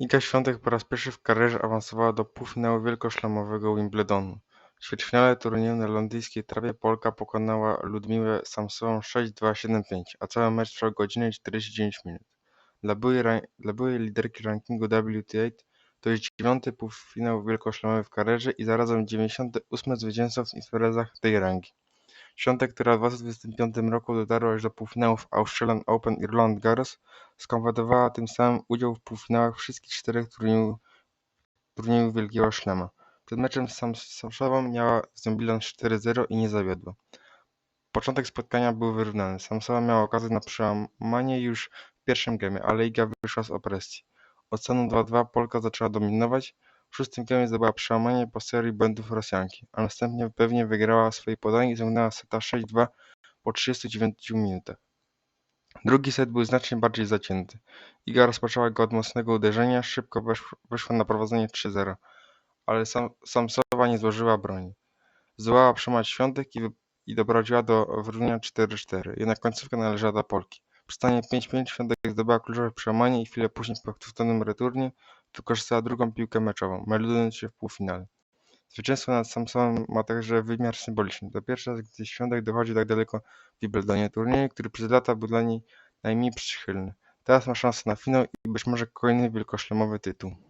Iga Świątek po raz pierwszy w karierze awansowała do półfinału wielkoszlemowego Wimbledonu. W ćwierćfinale turnieju na londyńskiej trawie Polka pokonała Ludmiłę Samsową 6-2-7-5, a cały mecz trwał godzinę i 49 minut. Dla byłej, dla byłej liderki rankingu WTA to już dziewiąty półfinał wielkoszlemowy w karierze i zarazem 98 zwycięstwo w imprezach tej rangi. Świątek, która w 2025 roku dotarła już do półfinałów Australian Open i Roland Garros, skonwentowała tym samym udział w półfinałach wszystkich czterech turniejów, turniejów Wielkiego Szlema. Przed meczem z miała z nią bilans 4-0 i nie zawiodła. Początek spotkania był wyrównany. Samsowa miała okazję na przełamanie już w pierwszym gemie, ale Iga wyszła z opresji. Od stanu 2-2 Polka zaczęła dominować. W szóstym gemie zdobyła przełamanie po serii błędów Rosjanki, a następnie pewnie wygrała swoje podanie i zamknęła seta 6-2 po 39 minutach. Drugi set był znacznie bardziej zacięty. Iga rozpoczęła go od mocnego uderzenia, szybko weszła na prowadzenie 3-0, ale sam, Samsowa nie złożyła broni. Zdołała przełamać świątek i, i doprowadziła do wyrównania 4-4, jednak końcówka należała do Polki. Przy stanie 5-5 świątek zdobyła kluczowe przełamanie i chwilę później po powtórzonym returnie wykorzystała drugą piłkę meczową, meldując się w półfinale. Zwycięstwo nad Samsowem ma także wymiar symboliczny. To pierwszy raz, gdy Świątek dochodzi tak daleko w Wimbledonie, turnieju, który przez lata był dla niej najmniej przychylny. Teraz ma szansę na finał i być może kolejny wielkoszlemowy tytuł.